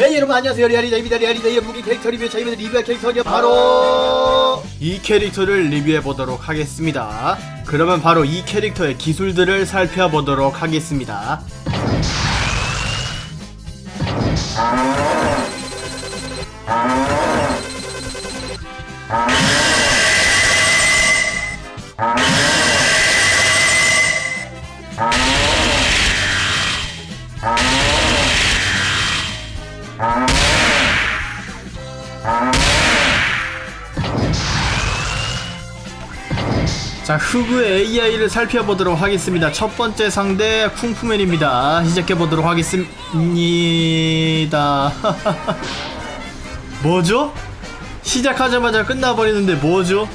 네 여러분 안녕하세요. 리아리다입니다. 리아리다의 무기 캐릭터 리뷰. 저희는 리뷰할 캐릭터는 바로 이 캐릭터를 리뷰해 보도록 하겠습니다. 그러면 바로 이 캐릭터의 기술들을 살펴보도록 하겠습니다 자 흑우의 AI를 살펴보도록 하겠습니다 첫 번째 상대 쿵푸맨입니다 시작해보도록 하겠습니다 뭐죠? 시작하자마자 끝나버리는데 뭐죠?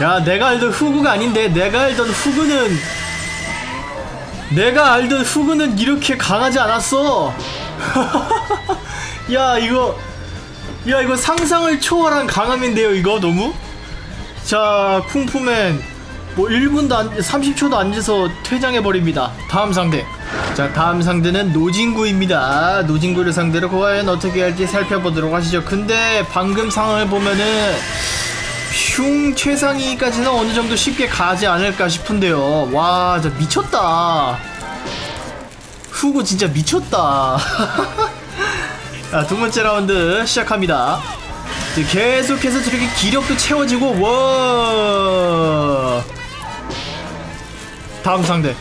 야 내가 알던 후구가 아닌데 내가 알던 후구는 내가 알던 후구는 이렇게 강하지 않았어 야 이거 야 이거 상상을 초월한 강함인데요 이거 너무? 자 쿵푸맨. 뭐 1분도 안 30초도 안 돼서 퇴장해 버립니다. 다음 상대. 자 다음 상대는 노진구입니다. 노진구를 상대로 과연 어떻게 할지 살펴보도록 하시죠. 근데 방금 상황을 보면은 흉 최상위까지는 어느 정도 쉽게 가지 않을까 싶은데요. 와 진짜 미쳤다. 후구 진짜 미쳤다. 자, 두 번째 라운드 시작합니다 계속해서 저렇게 기력도 채워지고 와. 다음 상대.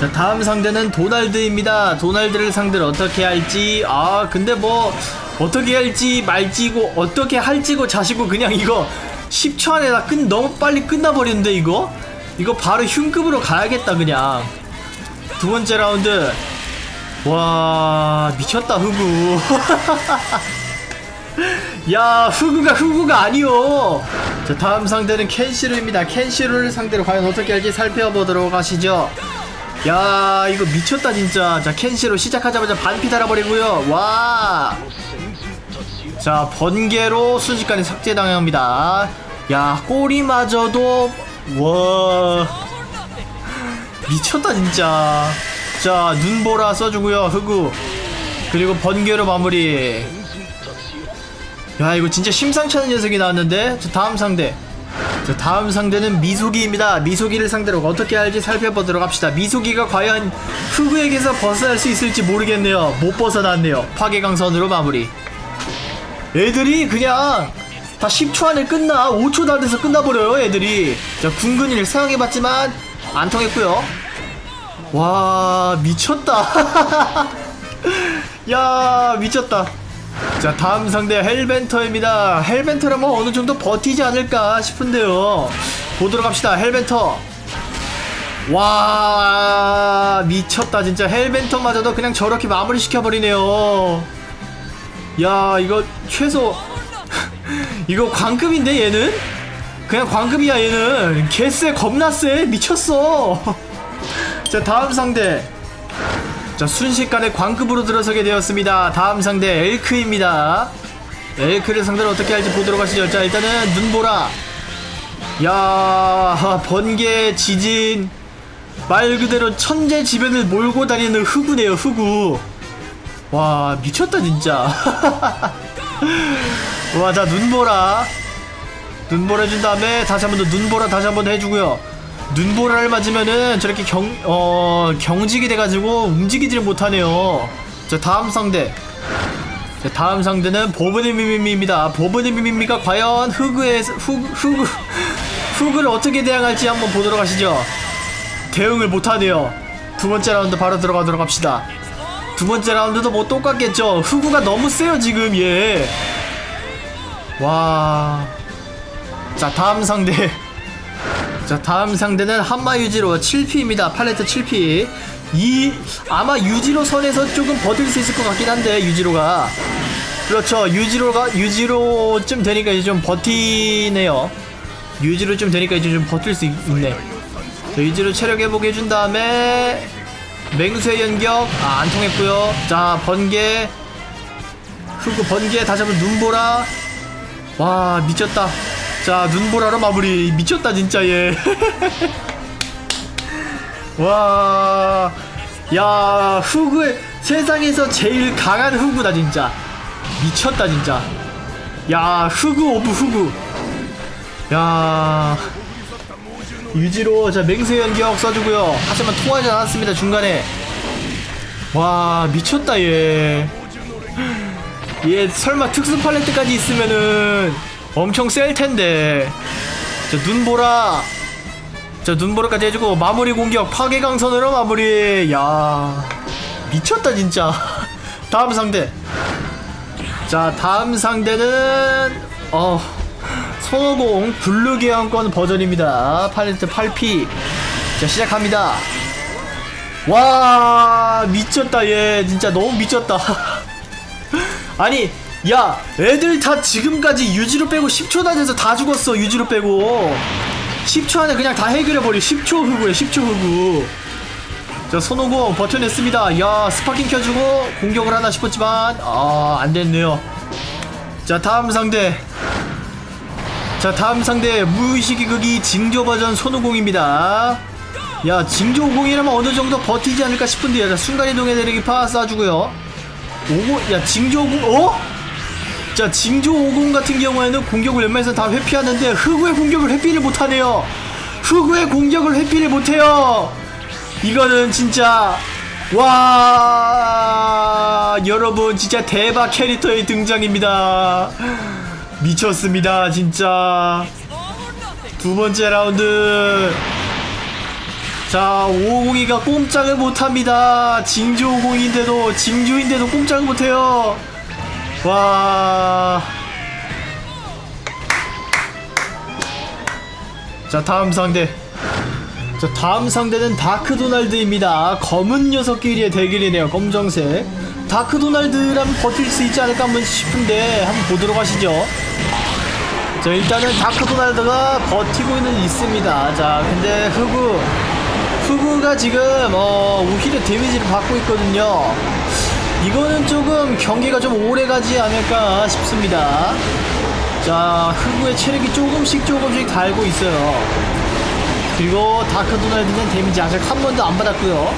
자 다음 상대는 도날드입니다. 도날드를 상대로 어떻게 할지. 아 근데 뭐 어떻게 할지 말지고 어떻게 할지고 자시고 그냥 이거 10초 안에 다 끝 너무 빨리 끝나버리는데 이거? 이거 바로 흉급으로 가야겠다 그냥. 두 번째 라운드. 와 미쳤다 후구 야 후구가 후구가 아니요 자 다음 상대는 켄시로입니다. 켄시로를 상대로 과연 어떻게 할지 살펴보도록 하시죠. 야 이거 미쳤다 진짜. 자 켄시로 시작하자마자 반피 달아버리고요. 와. 자 번개로 순식간에 삭제당합니다. 야 꼬리마저도 와. 미쳤다 진짜. 자 눈보라 써주고요 흑우 그리고 번개로 마무리 야 이거 진짜 심상치 않은 녀석이 나왔는데? 저 다음 상대. 저 다음 상대는 미소기입니다. 미소기를 상대로 어떻게 할지 살펴보도록 합시다. 미소기가 과연 흑우에게서 벗어날 수 있을지 모르겠네요. 못 벗어났네요. 파괴강선으로 마무리. 애들이 그냥 다 10초 안에 끝나 5초도 안 돼서 끝나버려요 애들이. 자 군근이를 사용해봤지만 안 통했고요. 와 미쳤다. 야 미쳤다 자 다음 상대 헬벤터입니다. 헬벤터라면 어느 정도 버티지 않을까 싶은데요. 보도록 합시다. 헬벤터. 와 미쳤다 진짜. 헬벤터마저도 그냥 저렇게 마무리 시켜버리네요. 야 이거 최소 이거 광급인데 얘는? 그냥 광급이야 얘는. 개쎄 겁나 쎄. 미쳤어. 자 다음 상대 자 순식간에 광급으로 들어서게 되었습니다. 다음 상대 엘크입니다. 엘크를 상대로 어떻게 할지 보도록 하시죠. 자 일단은 눈보라. 야 번개 지진. 말 그대로 천재지변을 몰고 다니는 흑우네요 흑우. 와 미쳤다 진짜. 와 자 눈보라. 눈보라 해준 다음에 다시 한 번 더 눈보라 다시 한 번 해주고요 눈보라를 맞으면은 저렇게 경, 어, 경직이 돼가지고 움직이지를 못하네요. 자, 다음 상대. 자, 다음 상대는 보브네 미미미입니다. 보브네 미미미가 과연 흑의, 흑, 흑, 흑을 어떻게 대항할지 한번 보도록 하시죠. 대응을 못하네요. 두 번째 라운드 바로 들어가도록 합시다. 두 번째 라운드도 뭐 똑같겠죠. 흑우가 너무 세요, 지금, 얘. 와. 자, 다음 상대. 자 다음 상대는 한마 유지로 7피입니다. 팔레트 7피. 이 아마 유지로 선에서 조금 버틸 수 있을 것 같긴 한데 유지로가. 그렇죠. 유지로가 유지로쯤 되니까 이제 좀 버티네요. 유지로쯤 되니까 이제 좀 버틸 수 있, 네. 자, 유지로 체력 회복 해준 다음에 맹수의 연격. 아, 안 통했고요. 자 번개. 흑우 번개 다시 한번 눈보라. 와 미쳤다 자 눈보라로 마무리. 미쳤다 진짜 얘. 와, 야, 후그 세상에서 제일 강한 후구다 진짜. 미쳤다 진짜. 야 흑우 오브 흑우 야. 유지로 자 맹세 연기역 써주고요. 하지만 통하지 않았습니다 중간에. 와 미쳤다 얘. 얘 설마 특수 팔레트까지 있으면은 엄청 셀 텐데. 자 눈보라. 자 눈보라까지 해주고 마무리 공격 파괴 강선으로 마무리. 야 미쳤다 진짜. 다음 상대. 자 다음 상대는 어 손오공 블루 계양권 버전입니다. 팔레트 8P. 자 시작합니다. 와 미쳤다 얘 진짜 너무 미쳤다 아니 야 애들 다 지금까지 유지로 빼고 10초 단에서 다 죽었어 유지로 빼고. 10초 안에 그냥 다 해결해버려. 10초 흑우에 10초 흑우 자 손오공 버텨냈습니다. 야 스파킹 켜주고 공격을 하나 싶었지만 아 안됐네요. 자 다음 상대. 자 다음 상대 무의식의 극이 징조 버전 손오공입니다. 야 징조 50이라면 어느 정도 버티지 않을까 싶은데 야 순간이동의 내리기 파 쏴주고요. 50, 야 징조 50 어? 자 징조 50 같은 경우에는 공격을 웬만해서 다 회피하는데 흑우의 공격을 회피를 못하네요. 흑우의 공격을 회피를 못해요. 이거는 진짜 와 여러분 진짜 대박 캐릭터의 등장입니다. 미쳤습니다 진짜. 두 번째 라운드. 자, 550이가 꼼짝을 못합니다. 징조 50인데도, 징조인데도 꼼짝을 못해요. 와. 자, 다음 상대. 자, 다음 상대는 다크 도날드입니다. 검은 녀석끼리의 대결이네요. 검정색. 다크 도날드라면 버틸 수 있지 않을까 한번 싶은데, 한번 보도록 하시죠. 자, 일단은 다크 도날드가 버티고 있는 있습니다. 자, 근데 흑우. 흑우가 지금 어, 오히려 데미지를 받고 있거든요. 이거는 조금 경기가 좀 오래 가지 않을까 싶습니다. 자, 흑우의 체력이 조금씩 조금씩 달고 있어요. 그리고 다크 도날드는 데미지 아직 한 번도 안 받았고요.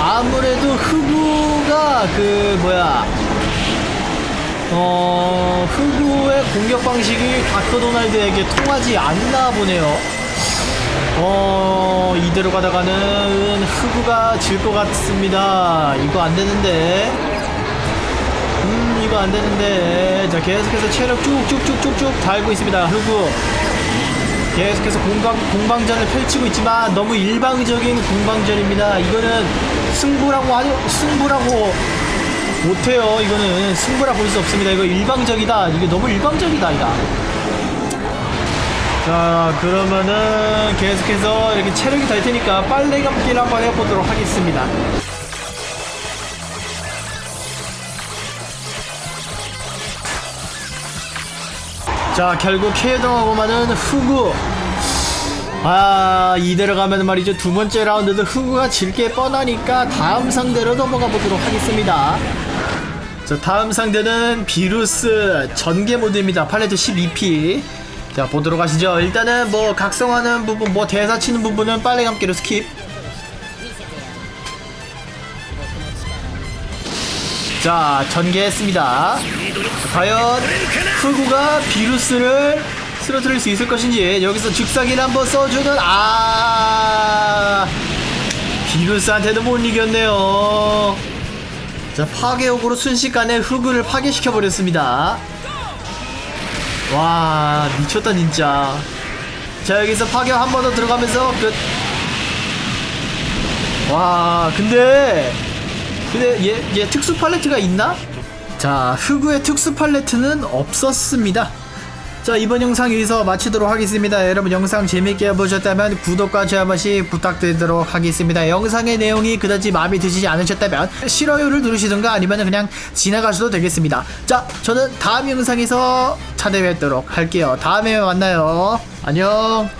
아무래도 흑우가 그 뭐야 어 흑우의 공격 방식이 다크 도날드에게 통하지 않나 보네요. 어 이대로 가다가는 흑우가 질 것 같습니다. 이거 안 되는데. 음 이거 안 되는데. 자 계속해서 체력 쭉쭉쭉쭉쭉 달고 있습니다 흑우. 계속해서 공방, 공방전을 펼치고 있지만 너무 일방적인 공방전입니다. 이거는 승부라고 하죠 승부라고 못해요. 이거는 승부라 볼 수 없습니다. 이거 일방적이다. 이게 너무 일방적이다 이다 자 그러면은 계속해서 이렇게 체력이 달 테니까 빨래 감기를 한번 해보도록 하겠습니다. 자 결국 케이동하고만은 후구. 아 이대로 가면 말이죠. 두 번째 라운드도 후구가 질게 뻔하니까 다음 상대로 넘어가 보도록 하겠습니다. 자 다음 상대는 비루스 전개 모드입니다. 팔레트 12P 자 보도록 하시죠. 일단은 뭐 각성하는 부분 뭐 대사 치는 부분은 빨래 감기로 스킵. 자 전개했습니다. 과연 흑우가 비루스를 쓰러뜨릴 수 있을 것인지 여기서 즉사기를 한번 써주는 아 비루스한테도 못 이겼네요. 자 파괴옥으로 순식간에 흑우를 파괴시켜 버렸습니다 와 미쳤다 진짜 자 여기서 파괴 한번 더 들어가면서 끝. 와 근데 근데 얘, 얘 특수 팔레트가 있나? 자 흑우의 특수 팔레트는 없었습니다 자 이번 영상 여기서 마치도록 하겠습니다. 여러분 영상 재밌게 보셨다면 구독과 좋아요 한 번씩 부탁드리도록 하겠습니다. 영상의 내용이 그다지 마음에 드시지 않으셨다면 싫어요를 누르시든가 아니면 그냥 지나가셔도 되겠습니다. 자 저는 다음 영상에서 찾아뵙도록 할게요. 다음에 만나요. 안녕